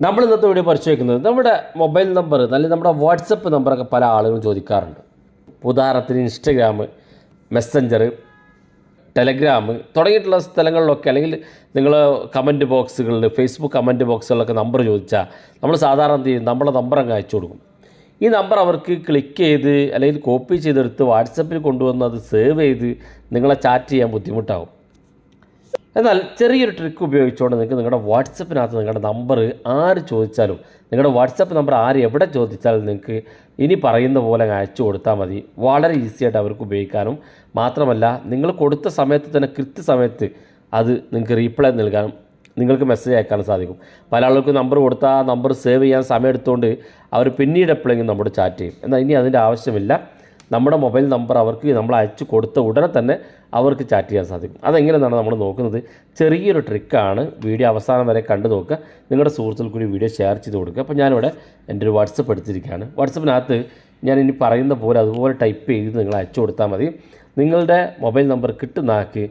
നമ്മൾ ഇന്നത്തെ വീഡിയോ പരിശോധിക്കുന്നത് നമ്മുടെ മൊബൈൽ നമ്പർ അല്ലെങ്കിൽ നമ്മുടെ വാട്സപ്പ് നമ്പറൊക്കെ പല ആളുകളും ചോദിക്കാറുണ്ട്. ഉദാഹരണത്തിന് ഇൻസ്റ്റഗ്രാം മെസ്സഞ്ചർ ടെലഗ്രാം തുടങ്ങിയിട്ടുള്ള സ്ഥലങ്ങളിലൊക്കെ അല്ലെങ്കിൽ നിങ്ങൾ കമന്റ് ബോക്സുകളിൽ ഫേസ്ബുക്ക് കമന്റ് ബോക്സുകളിലൊക്കെ നമ്പർ ചോദിച്ചാൽ നമ്മൾ സാധാരണ എന്ത് ചെയ്യും? നമ്മളെ നമ്പർ അങ്ങ് അയച്ചു കൊടുക്കും. ഈ നമ്പർ അവർക്ക് ക്ലിക്ക് ചെയ്ത് അല്ലെങ്കിൽ കോപ്പി ചെയ്തെടുത്ത് വാട്സപ്പിൽ കൊണ്ടുവന്ന് അത് സേവ് ചെയ്ത് നിങ്ങളെ ചാറ്റ് ചെയ്യാൻ ബുദ്ധിമുട്ടാവും. എന്നാൽ ചെറിയൊരു ട്രിക്ക് ഉപയോഗിച്ചുകൊണ്ട് നിങ്ങൾക്ക് നിങ്ങളുടെ വാട്സപ്പിനകത്ത് നിങ്ങളുടെ നമ്പർ ആര് ചോദിച്ചാലും നിങ്ങളുടെ വാട്സപ്പ് നമ്പർ ആര് എവിടെ ചോദിച്ചാലും നിങ്ങൾക്ക് ഇനി പറയുന്ന പോലെ അയച്ചു കൊടുത്താൽ മതി. വളരെ ഈസിയായിട്ട് അവർക്ക് ഉപയോഗിക്കാനും. മാത്രമല്ല നിങ്ങൾ കൊടുത്ത സമയത്ത് തന്നെ കൃത്യസമയത്ത് അത് നിങ്ങൾക്ക് റീപ്ലൈ നൽകാനും നിങ്ങൾക്ക് മെസ്സേജ് അയക്കാനും സാധിക്കും. പല ആളുകൾക്കും നമ്പർ കൊടുത്താൽ നമ്പർ സേവ് ചെയ്യാൻ സമയം എടുത്തുകൊണ്ട് അവർ പിന്നീട് എപ്പോഴെങ്കിലും നമ്മുടെ ചാറ്റ് ചെയ്യും. എന്നാൽ ഇനി അതിന്റെ ആവശ്യമില്ല. നമ്മുടെ മൊബൈൽ നമ്പർ അവർക്ക് നമ്മൾ അയച്ചു കൊടുത്ത ഉടനെ തന്നെ അവർക്ക് ചാറ്റ് ചെയ്യാൻ സാധിക്കും. അതെങ്ങനെയാണ് നമ്മൾ നോക്കുന്നത്. ചെറിയൊരു ട്രിക്കാണ് വീഡിയോ അവസാനം വരെ കണ്ടു നോക്കുക. നിങ്ങളുടെ സുഹൃത്തുക്കൾ കൂടി വീഡിയോ ഷെയർ ചെയ്ത് കൊടുക്കുക. അപ്പോൾ ഞാനിവിടെ എന്റെ ഒരു വാട്സപ്പ് എടുത്തിരിക്കുകയാണ്. വാട്സപ്പിനകത്ത് ഞാൻ ഇനി പറയുന്ന പോലെ അതുപോലെ ടൈപ്പ് ചെയ്ത് നിങ്ങൾ അയച്ചു കൊടുത്താൽ മതി. നിങ്ങളുടെ മൊബൈൽ നമ്പർ കിട്ടുന്നാക്ക്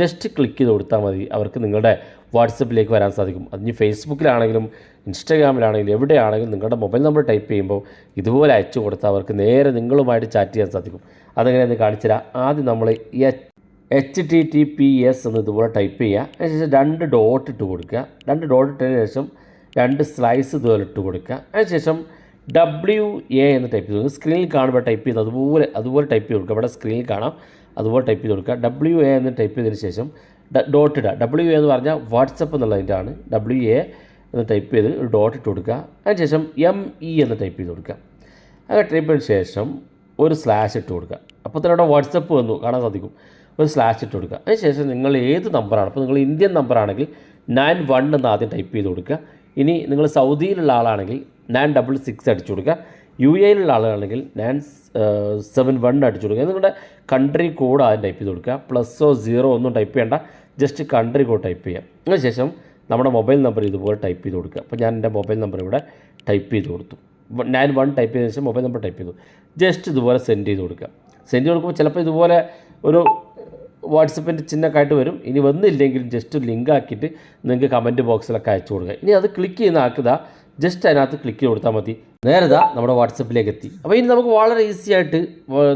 ജസ്റ്റ് ക്ലിക്ക് ചെയ്ത് കൊടുത്താൽ മതി. അവർക്ക് നിങ്ങളുടെ വാട്സപ്പിലേക്ക് വരാൻ സാധിക്കും. അതിന് ഫേസ്ബുക്കിലാണെങ്കിലും ഇൻസ്റ്റാഗ്രാമിലാണെങ്കിലും എവിടെയാണെങ്കിലും നിങ്ങളുടെ മൊബൈൽ നമ്പർ ടൈപ്പ് ചെയ്യുമ്പോൾ ഇതുപോലെ അയച്ചു കൊടുത്താൽ അവർക്ക് നേരെ നിങ്ങളുമായിട്ട് ചാറ്റ് ചെയ്യാൻ സാധിക്കും. അതെങ്ങനെയെന്ന് കാണിച്ചു തരാം. ആദ്യം നമ്മൾ H T T P S എന്ന് ഇതുപോലെ ടൈപ്പ് ചെയ്യുക. അതിനുശേഷം രണ്ട് ഡോട്ട് ഇട്ട് കൊടുക്കുക. രണ്ട് ഡോട്ട് ഇട്ടതിന് ശേഷം രണ്ട് സ്ലൈസ് ഇതുപോലെ ഇട്ട് കൊടുക്കുക. അതിനുശേഷം ഡബ്ല്യു എ എന്ന് ടൈപ്പ് ചെയ്ത്. കൊടുക്കുക സ്ക്രീനിൽ കാണുമ്പോൾ ടൈപ്പ് ചെയ്ത് അതുപോലെ അതുപോലെ ടൈപ്പ് ചെയ്ത് കൊടുക്കുക. ഇവിടെ സ്ക്രീനിൽ കാണാം. അതുപോലെ ടൈപ്പ് ചെയ്ത് കൊടുക്കുക. ഡബ്ല്യു എ എന്ന് ടൈപ്പ് ചെയ്തതിന് ശേഷം ഡോട്ട് ഇടുക. ഡബ്ല്യു എ എന്ന് പറഞ്ഞാൽ വാട്സപ്പ് എന്നുള്ളതിന്റെ ആണ്. ഡബ്ല്യു എ എന്ന് ടൈപ്പ് ചെയ്ത് ഒരു ഡോട്ട് ഇട്ട് കൊടുക്കുക. അതിനുശേഷം എം ഇ എന്ന് ടൈപ്പ് ചെയ്ത് കൊടുക്കുക. അങ്ങനെ ടൈപ്പ് ചെയ്തതിന് ശേഷം ഒരു സ്ലാഷ് ഇട്ട് കൊടുക്കുക. അപ്പോൾ തന്നെ അവിടെ വാട്സപ്പ് വന്നു. കാണാൻ സാധിക്കും. ഒരു സ്ലാഷ് ഇട്ട് കൊടുക്കുക. അതിനുശേഷം നിങ്ങൾ ഏത് നമ്പറാണ് അപ്പോൾ നിങ്ങൾ ഇന്ത്യൻ നമ്പറാണെങ്കിൽ നയൻ വൺ എന്ന് ആദ്യം ടൈപ്പ് ചെയ്ത് കൊടുക്കുക. ഇനി നിങ്ങൾ സൗദിയിലുള്ള ആളാണെങ്കിൽ നയൻ ഡബിൾ സിക്സ് അടിച്ചു കൊടുക്കുക. യു എയിലുള്ള ആളുകളാണെങ്കിൽ നയൻ സെവൻ വൺ അടിച്ചു കൊടുക്കുക. നിങ്ങളുടെ കൺട്രി കോഡ് ആദ്യം ടൈപ്പ് ചെയ്ത് കൊടുക്കുക. പ്ലസ്സോ സീറോ ഒന്നും ടൈപ്പ് ചെയ്യേണ്ട. ജസ്റ്റ് കൺട്രി കോഡ് ടൈപ്പ് ചെയ്യാം. അതിനുശേഷം നമ്മുടെ മൊബൈൽ നമ്പർ ഇതുപോലെ ടൈപ്പ് ചെയ്ത് കൊടുക്കുക. അപ്പോൾ ഞാൻ എന്റെ മൊബൈൽ നമ്പർ ഇവിടെ ടൈപ്പ് ചെയ്ത് കൊടുത്തു. നയൻ വൺ ടൈപ്പ് ചെയ്തതിന് ശേഷം മൊബൈൽ നമ്പർ ടൈപ്പ് ചെയ്തു. ജസ്റ്റ് ഇതുപോലെ സെൻഡ് ചെയ്ത് കൊടുക്കുക. സെൻഡ് ചെയ്ത് കൊടുക്കുമ്പോൾ ചിലപ്പോൾ ഇതുപോലെ ഒരു വാട്സപ്പിന്റെ ചിഹ്നമൊക്കെയായിട്ട് വരും. ഇനി വന്നില്ലെങ്കിലും ജസ്റ്റ് ലിങ്ക് ആക്കിയിട്ട് നിങ്ങൾക്ക് കമന്റ് ബോക്സിലൊക്കെ അയച്ചു കൊടുക്കുക. ഇനി അത് ക്ലിക്ക് ചെയ്യുന്ന ആക്കുക ജസ്റ്റ് അതിനകത്ത് ക്ലിക്ക് ചെയ്ത് കൊടുത്താൽ മതി. നേരെ നമ്മുടെ വാട്സപ്പിലേക്ക് എത്തി അപ്പോൾ ഇനി നമുക്ക് വളരെ ഈസി ആയിട്ട്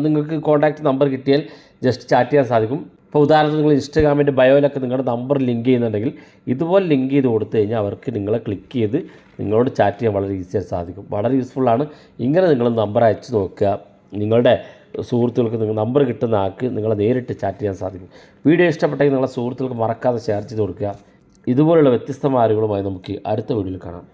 നിങ്ങൾക്ക് കോൺടാക്റ്റ് നമ്പർ കിട്ടിയാൽ ജസ്റ്റ് ചാറ്റ് ചെയ്യാൻ സാധിക്കും. ഇപ്പോൾ ഉദാഹരണത്തിന് നിങ്ങൾ ഇൻസ്റ്റാഗ്രാമിന്റെ ബയോയിലൊക്കെ നിങ്ങളുടെ നമ്പർ ലിങ്ക് ചെയ്യുന്നുണ്ടെങ്കിൽ ഇതുപോലെ ലിങ്ക് ചെയ്ത് കൊടുത്തു കഴിഞ്ഞാൽ അവർക്ക് നിങ്ങളെ ക്ലിക്ക് ചെയ്ത് നിങ്ങളോട് ചാറ്റ് ചെയ്യാൻ വളരെ ഈസിയായിട്ട് സാധിക്കും. വളരെ യൂസ്ഫുള്ളാണ് ഇങ്ങനെ നിങ്ങൾ നമ്പർ അയച്ചു നോക്കുക. നിങ്ങളുടെ സുഹൃത്തുക്കൾക്ക് നിങ്ങൾ നമ്പർ കിട്ടുന്ന ആൾക്ക് നിങ്ങളെ നേരിട്ട് ചാറ്റ് ചെയ്യാൻ സാധിക്കും. വീഡിയോ ഇഷ്ടപ്പെട്ടെങ്കിൽ നിങ്ങളെ സുഹൃത്തുക്കൾക്ക് മറക്കാതെ ഷെയർ ചെയ്ത് കൊടുക്കുക. ഇതുപോലുള്ള വ്യത്യസ്തമായ അറിവുകളുമായി നമുക്ക് അടുത്ത വീഡിയോയിൽ കാണാം.